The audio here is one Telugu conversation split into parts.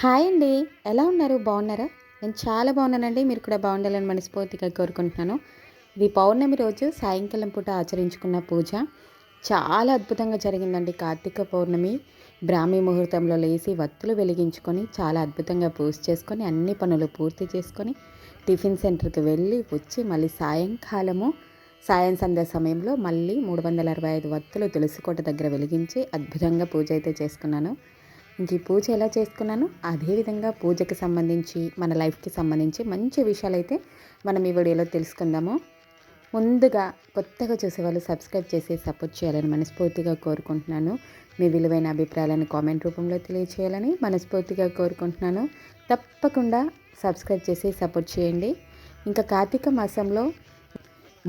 హాయ్ అండి. ఎలా ఉన్నారు? బాగున్నారా? నేను చాలా బాగున్నానండి. మీరు కూడా బాగుండాలని మనస్ఫూర్తిగా కోరుకుంటున్నాను. ఇది పౌర్ణమి రోజు సాయంకాలం పూట ఆచరించుకున్న పూజ. చాలా అద్భుతంగా జరిగిందండి. కార్తీక పౌర్ణమి. బ్రాహ్మీ ముహూర్తంలో లేచి వత్తులు వెలిగించుకొని చాలా అద్భుతంగా పూజ చేసుకొని అన్ని పనులు పూర్తి చేసుకొని టిఫిన్ సెంటర్కి వెళ్ళి వచ్చి మళ్ళీ సాయంకాలము సాయం సంధ్య సమయంలో మళ్ళీ మూడు వందల అరవై ఐదు వత్తులు తులసికోట దగ్గర వెలిగించి అద్భుతంగా పూజ అయితే చేసుకున్నాను. ఇంక ఈ పూజ ఎలా చేసుకున్నాను? అదేవిధంగా పూజకి సంబంధించి మన లైఫ్కి సంబంధించి మంచి విషయాలు అయితే మనం ఈ వీడియోలో తెలుసుకుందాము. ముందుగా కొత్తగా చూసేవాళ్ళు సబ్స్క్రైబ్ చేసి సపోర్ట్ చేయాలని మనస్ఫూర్తిగా కోరుకుంటున్నాను. మీ విలువైన అభిప్రాయాలను కామెంట్ రూపంలో తెలియచేయాలని మనస్ఫూర్తిగా కోరుకుంటున్నాను. తప్పకుండా సబ్స్క్రైబ్ చేసి సపోర్ట్ చేయండి. ఇంకా కార్తీక మాసంలో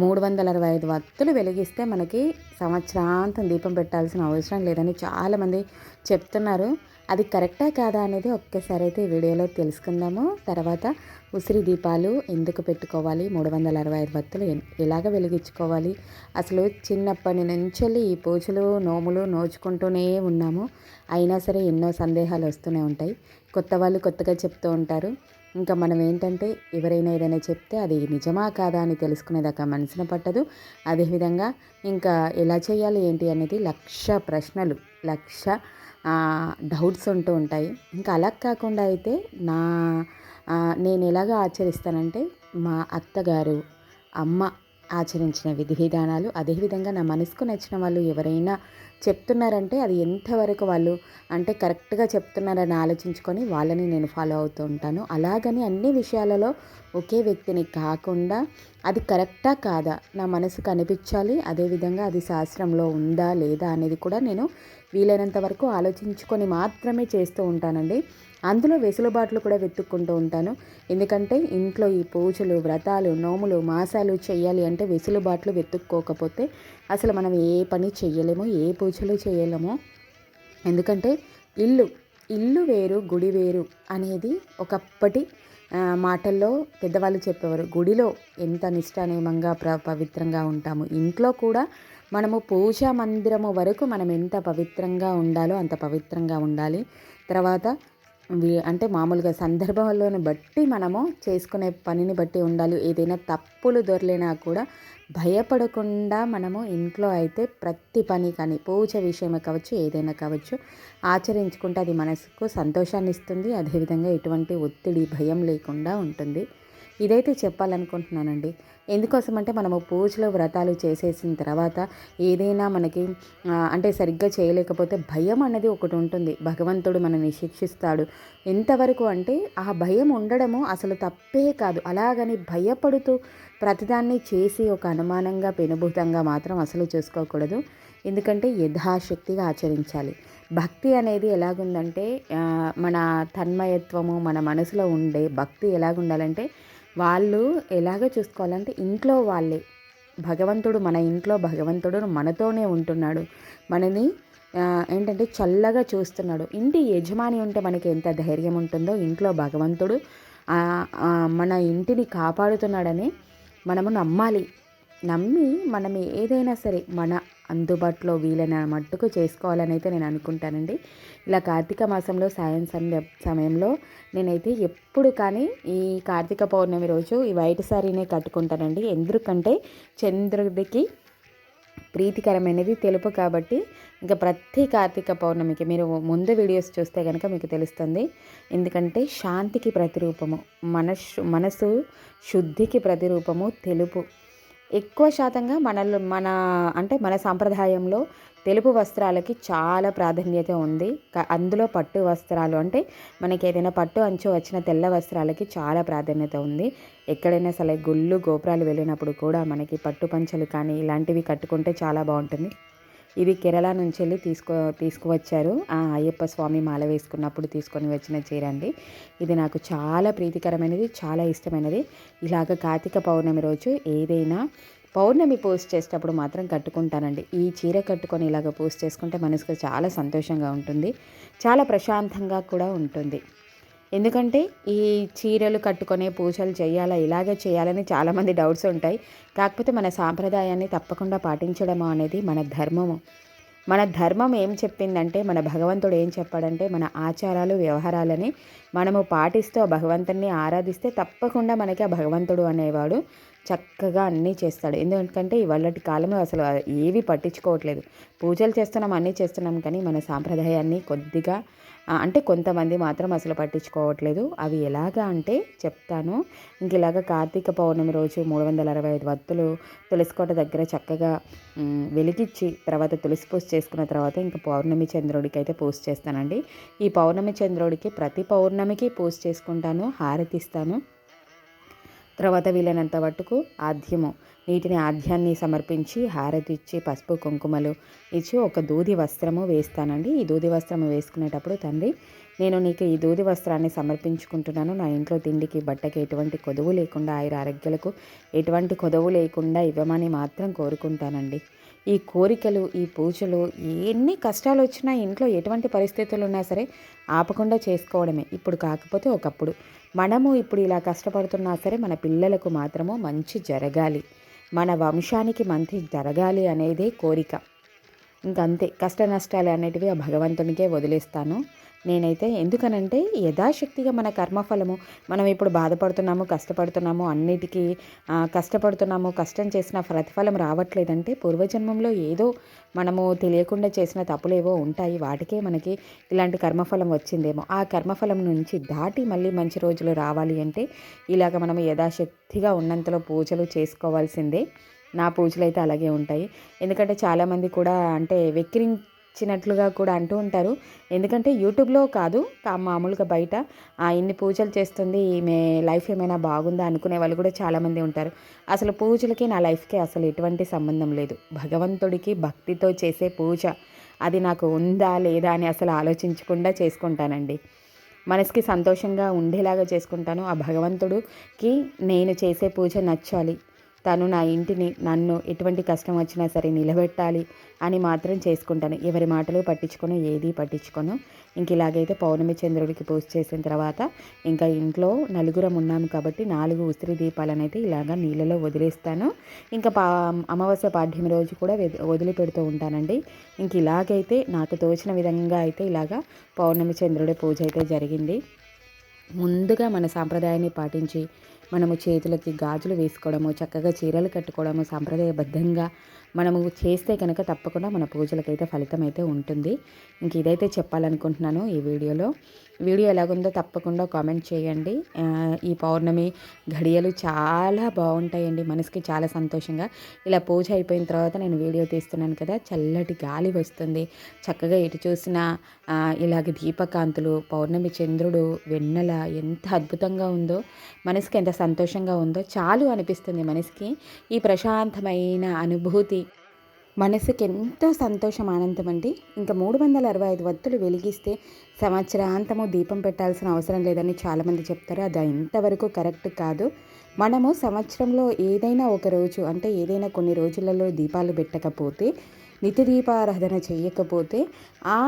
మూడు వందల అరవై ఐదు వత్తులు వెలిగిస్తే మనకి సంవత్సరాంతం దీపం పెట్టాల్సిన అవసరం లేదని చాలామంది చెప్తున్నారు. అది కరెక్టా కాదా అనేది ఒక్కసారి అయితే వీడియోలో తెలుసుకుందాము. తర్వాత ఉసిరి దీపాలు ఎందుకు పెట్టుకోవాలి? మూడు వందల అరవై ఐదు వత్తులు ఎలాగ వెలిగించుకోవాలి? అసలు చిన్నప్పటి నుంచి ఈ పూజలు నోములు నోచుకుంటూనే ఉన్నాము. అయినా సరే ఎన్నో సందేహాలు వస్తూనే ఉంటాయి. కొత్త వాళ్ళు కొత్తగా చెప్తూ ఉంటారు. ఇంకా మనం ఏంటంటే ఎవరైనా ఏదైనా చెప్తే అది నిజమా కాదా అని తెలుసుకునేదాకా మనసున పట్టదు. అదేవిధంగా ఇంకా ఎలా చేయాలి ఏంటి అనేది లక్ష ప్రశ్నలు లక్ష డౌట్స్ ఉంటూ ఉంటాయి. ఇంకా అలా కాకుండా అయితే నా నేను ఎలాగ ఆచరిస్తానంటే మా అత్తగారు అమ్మ ఆచరించిన విధి విధానాలు అదేవిధంగా నా మనసుకు నచ్చిన వాళ్ళు ఎవరైనా చెప్తున్నారంటే అది ఎంతవరకు వాళ్ళు అంటే కరెక్ట్గా చెప్తున్నారని ఆలోచించుకొని వాళ్ళని నేను ఫాలో అవుతూ ఉంటాను. అలాగని అన్ని విషయాలలో ఒకే వ్యక్తిని కాకుండా అది కరెక్టా కాదా నా మనసుకు అనిపించాలి అదేవిధంగా అది శాస్త్రంలో ఉందా లేదా అనేది కూడా నేను వీలైనంత వరకు ఆలోచించుకొని మాత్రమే చేస్తూ ఉంటానండి. అందులో వెసులుబాట్లు కూడా వెతుక్కుంటూ ఉంటాను. ఎందుకంటే ఇంట్లో ఈ పూజలు వ్రతాలు నోములు మాసాలు చేయాలి అంటే వెసులుబాట్లు వెతుక్కోకపోతే అసలు మనం ఏ పని చేయలేము ఏ పూజలు చేయలేము ఎందుకంటే ఇల్లు ఇల్లు వేరు గుడి వేరు అనేది ఒకప్పటి మాటల్లో పెద్దవాళ్ళు చెప్పేవారు. గుడిలో ఎంత నిష్ఠానేమంగా ప్ర పవిత్రంగా ఉంటాము. ఇంట్లో కూడా మనము పూజా మందిరము వరకు మనం ఎంత పవిత్రంగా ఉండాలో అంత పవిత్రంగా ఉండాలి. తర్వాత అంటే మామూలుగా సందర్భంలోని బట్టి మనము చేసుకునే పనిని బట్టి ఉండాలి. ఏదైనా తప్పులు దొరలేనా కూడా భయపడకుండా మనము ఇంట్లో అయితే ప్రతి పని కానీ పూజ విషయమే కావచ్చు ఏదైనా కావచ్చు ఆచరించుకుంటే అది మనసుకు సంతోషాన్ని ఇస్తుంది అదేవిధంగా ఎటువంటి ఒత్తిడి భయం లేకుండా ఉంటుంది. ఇదైతే చెప్పాలనుకుంటున్నానండి. ఎందుకోసం అంటే మనము పూజలో వ్రతాలు చేసేసిన తర్వాత ఏదైనా మనకి అంటే సరిగ్గా చేయలేకపోతే భయం అనేది ఒకటి ఉంటుంది. భగవంతుడు మనల్ని శిక్షిస్తాడు. ఎంతవరకు అంటే ఆ భయం ఉండడము అసలు తప్పే కాదు. అలాగని భయపడుతూ ప్రతిదాన్ని చేసి ఒక అనుమానంగా పెనుభూతంగా మాత్రం అసలు చూసుకోకూడదు. ఎందుకంటే యథాశక్తిగా ఆచరించాలి. భక్తి అనేది ఎలాగుందంటే మన తన్మయత్వము మన మనసులో ఉండే భక్తి ఎలాగుండాలంటే వాళ్ళు ఎలాగ చూసుకోవాలంటే ఇంట్లో వాళ్ళే. భగవంతుడు మన ఇంట్లో భగవంతుడు మనతోనే ఉంటున్నాడు. మనని ఏంటంటే చల్లగా చూస్తున్నాడు. ఇంటి యజమాని ఉంటే మనకి ఎంత ధైర్యం ఉంటుందో ఇంట్లో భగవంతుడు మన ఇంటిని కాపాడుతున్నాడని మనము నమ్మాలి. నమ్మి మనం ఏదైనా సరే మన అందుబాటులో వీలైన మట్టుకు చేసుకోవాలని అయితే నేను అనుకుంటానండి. ఇలా కార్తీక మాసంలో సాయం సమయంలో నేనైతే ఎప్పుడు కానీ ఈ కార్తీక పౌర్ణమి రోజు ఈ వైట్ శారీనే కట్టుకుంటానండి. ఎందుకంటే చంద్రుడికి ప్రీతికరమైనది తెలుపు కాబట్టి ఇంకా ప్రతి కార్తీక పౌర్ణమికి మీరు ముందు వీడియోస్ చూస్తే కనుక మీకు తెలుస్తుంది. ఎందుకంటే శాంతికి ప్రతిరూపము మనస్సు మనసు శుద్ధికి ప్రతిరూపము తెలుపు. ఎక్కువ శాతంగా మన మన అంటే మన సాంప్రదాయంలో తెలుపు వస్త్రాలకి చాలా ప్రాధాన్యత ఉంది. అందులో పట్టు వస్త్రాలు అంటే మనకి ఏదైనా పట్టు అంచు వచ్చిన తెల్ల వస్త్రాలకి చాలా ప్రాధాన్యత ఉంది. ఎక్కడైనా సరే గుళ్ళు గోపురాలు వెళ్ళినప్పుడు కూడా మనకి పట్టు పంచలు కానీ ఇలాంటివి కట్టుకుంటే చాలా బాగుంటుంది. ఇది కేరళ నుంచి వెళ్ళి తీసుకో తీసుకువచ్చారు. ఆ అయ్యప్ప స్వామి మాల వేసుకున్నప్పుడు తీసుకొని వచ్చిన చీర అండి. ఇది నాకు చాలా ప్రీతికరమైనది చాలా ఇష్టమైనది. ఇలాగ కార్తీక పౌర్ణమి రోజు ఏదైనా పౌర్ణమి పోస్ట్ చేసేటప్పుడు మాత్రం కట్టుకుంటానండి. ఈ చీర కట్టుకొని ఇలాగ పోస్ట్ చేసుకుంటే మనసుకు చాలా సంతోషంగా ఉంటుంది. చాలా ప్రశాంతంగా కూడా ఉంటుంది. ఎందుకంటే ఈ చీరలు కట్టుకునే పూజలు చేయాలా ఇలాగే చేయాలని చాలామంది డౌట్స్ ఉంటాయి. కాకపోతే మన సాంప్రదాయాన్ని తప్పకుండా పాటించడము అనేది మన ధర్మము. మన ధర్మం ఏం చెప్పిందంటే మన భగవంతుడు ఏం చెప్పాడంటే మన ఆచారాలు వ్యవహారాలని మనము పాటిస్తూ ఆ భగవంతుడిని ఆరాధిస్తే తప్పకుండా మనకి ఆ భగవంతుడు అనేవాడు చక్కగా అన్నీ చేస్తాడు. ఎందుకంటే ఇవాళటి కాలంలో అసలు ఏవి పట్టించుకోవట్లేదు. పూజలు చేస్తున్నాం అన్నీ చేస్తున్నాం కానీ మన సాంప్రదాయాన్ని కొద్దిగా అంటే కొంతమంది మాత్రం అసలు పట్టించుకోవట్లేదు. అవి ఎలాగా అంటే చెప్తాను. ఇంక ఇలాగ కార్తీక పౌర్ణమి రోజు మూడు వందల అరవై ఐదు వత్తులు తులసికోట దగ్గర చక్కగా వెలిగించి తర్వాత తులసి పూజ చేసుకున్న తర్వాత ఇంకా పౌర్ణమి చంద్రుడికి అయితే పూజ చేస్తానండి. ఈ పౌర్ణమి చంద్రుడికి ప్రతి పౌర్ణమికి పూజ చేసుకుంటాను హారతిస్తాను తర్వాత వీలైనంత మట్టుకు ఆద్యము. నీటిని ఆద్యాన్ని సమర్పించి హారతి ఇచ్చి పసుపు కుంకుమలు ఇచ్చి ఒక దూది వస్త్రము వేస్తానండి. ఈ దూది వస్త్రము వేసుకునేటప్పుడు తండ్రి నేను నీకు ఈ దూది వస్త్రాన్ని సమర్పించుకుంటున్నాను. నా ఇంట్లో తిండికి బట్టకి ఎటువంటి కొదువు లేకుండా ఆయుర ఆరోగ్యాలకు ఎటువంటి కొదవు లేకుండా ఇవ్వమని మాత్రం కోరుకుంటానండి. ఈ కోరికలు ఈ పూజలు ఎన్ని కష్టాలు వచ్చినా ఇంట్లో ఎటువంటి పరిస్థితులు ఉన్నా సరే ఆపకుండా చేసుకోవడమే. ఇప్పుడు కాకపోతే ఒకప్పుడు. మనము ఇప్పుడు ఇలా కష్టపడుతున్నా సరే మన పిల్లలకు మాత్రము మంచి జరగాలి. మన వంశానికి మంచి జరగాలి అనేదే కోరిక. ఇంకంతే. కష్ట నష్టాలు అనేటివి ఆ భగవంతునికే వదిలేస్తాను. నేనైతే ఎందుకనంటే యథాశక్తిగా మన కర్మఫలము మనం ఇప్పుడు బాధపడుతున్నాము కష్టపడుతున్నాము అన్నిటికీ కష్టపడుతున్నాము కష్టం చేసిన ప్రతిఫలం రావట్లేదంటే పూర్వజన్మంలో ఏదో మనము తెలియకుండా చేసిన తప్పులేవో ఉంటాయి. వాటికే మనకి ఇలాంటి కర్మఫలం వచ్చిందేమో. ఆ కర్మఫలం నుంచి దాటి మళ్ళీ మంచి రోజులు రావాలి అంటే ఇలాగ మనం యథాశక్తిగా ఉన్నంతలో పూజలు చేసుకోవాల్సిందే. నా పూజలు అయితే అలాగే ఉంటాయి. ఎందుకంటే చాలామంది కూడా అంటే వెక్కిరించి ఇచ్చినట్లుగా కూడా అంటూ ఉంటారు. ఎందుకంటే యూట్యూబ్లో కాదు మామూలుగా బయట ఇన్ని పూజలు చేస్తుంది ఈమె లైఫ్ ఏమైనా బాగుందా అనుకునే వాళ్ళు కూడా చాలామంది ఉంటారు. అసలు పూజలకి నా లైఫ్కి అసలు ఎటువంటి సంబంధం లేదు. భగవంతుడికి భక్తితో చేసే పూజ అది నాకు ఉందా లేదా అని అసలు ఆలోచించకుండా చేసుకుంటానండి. మనసుకి సంతోషంగా ఉండేలాగా చేసుకుంటాను. ఆ భగవంతుడికి నేను చేసే పూజ నచ్చాలి. తను నా ఇంటిని నన్ను ఎటువంటి కష్టం వచ్చినా సరే నిలబెట్టాలి అని మాత్రం చేసుకుంటాను. ఎవరి మాటలు పట్టించుకోను ఏది పట్టించుకోను. ఇంక ఇలాగైతే పౌర్ణమి చంద్రుడికి పూజ చేసిన తర్వాత ఇంకా ఇంట్లో నలుగురం ఉన్నాము కాబట్టి నాలుగు ఉసిరి దీపాలను అయితే ఇలాగ నీళ్ళలో వదిలేస్తాను. ఇంకా పా అమావాస్య పాఠ్యం రోజు కూడా వదిలిపెడుతూ ఉంటానండి. ఇంక ఇలాగైతే నాకు తోచిన విధంగా అయితే ఇలాగ పౌర్ణమి చంద్రుడి పూజ అయితే జరిగింది. ముందుగా మన సాంప్రదాయాన్ని పాటించి మనము చేతులకి గాజులు వేసుకోవడము చక్కగా చీరలు కట్టుకోవడము సాంప్రదాయబద్ధంగా మనము చేస్తే కనుక తప్పకుండా మన పూజలకైతే ఫలితం అయితే ఉంటుంది. ఇంక ఇదైతే చెప్పాలనుకుంటున్నాను ఈ వీడియోలో. వీడియో ఎలాగుందో తప్పకుండా కామెంట్ చేయండి. ఈ పౌర్ణమి ఘడియలు చాలా బాగుంటాయండి. మనసుకి చాలా సంతోషంగా. ఇలా పూజ అయిపోయిన తర్వాత నేను వీడియో తీస్తున్నాను కదా చల్లటి గాలి వస్తుంది. చక్కగా ఎటు చూసినా ఇలాగ దీపకాంతులు పౌర్ణమి చంద్రుడు వెన్నెల ఎంత అద్భుతంగా ఉందో మనసుకి ఎంత సంతోషంగా ఉందో చాలు అనిపిస్తుంది మనసుకి. ఈ ప్రశాంతమైన అనుభూతి మనసుకి ఎంతో సంతోషం ఆనందం అండి. ఇంకా మూడు వందల అరవై ఐదు వత్తులు వెలిగిస్తే సంవత్సరాంతము దీపం పెట్టాల్సిన అవసరం లేదని చాలామంది చెప్తారు. అది ఇంతవరకు కరెక్ట్ కాదు. మనము సంవత్సరంలో ఏదైనా ఒక రోజు అంటే ఏదైనా కొన్ని రోజులలో దీపాలు పెట్టకపోతే నిత్య దీపారాధన చేయకపోతే ఆ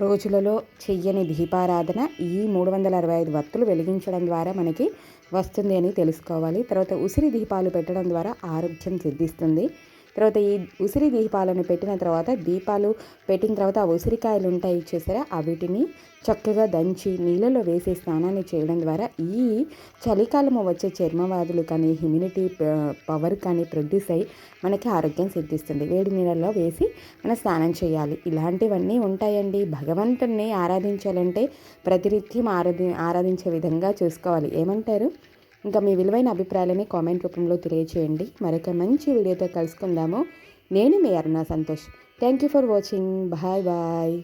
రోజులలో చెయ్యని దీపారాధన ఈ మూడు వందల అరవై ఐదు వత్తులు వెలిగించడం ద్వారా మనకి వస్తుంది అని తెలుసుకోవాలి. తర్వాత ఉసిరి దీపాలు పెట్టడం ద్వారా ఆరోగ్యం సిద్ధిస్తుంది. తర్వాత ఈ ఉసిరి దీపాలను పెట్టిన తర్వాత దీపాలు పెట్టిన తర్వాత ఆ ఉసిరికాయలు ఉంటాయి చూసారా? ఆ వీటిని చక్కగా దంచి నీళ్ళలో వేసి స్నానాన్ని చేయడం ద్వారా ఈ చలికాలము వచ్చే చర్మవాదులు కానీ హ్యూమినిటీ పవర్ కానీ ప్రొడ్యూస్ అయ్యి మనకి ఆరోగ్యం సిద్ధిస్తుంది. వేడి నీళ్ళలో వేసి మనం స్నానం చేయాలి. ఇలాంటివన్నీ ఉంటాయండి. భగవంతుణ్ణి ఆరాధించాలంటే ప్రతినిత్యం ఆరాధి ఆరాధించే విధంగా చూసుకోవాలి. ఏమంటారు? ఇంకా మీ విలువైన అభిప్రాయాలని కామెంట్ రూపంలో తెలియచేయండి. మరొక మంచి వీడియోతో కలుసుకుందాము. నేను మీ Aruna Santosh. Thank you for watching bye bye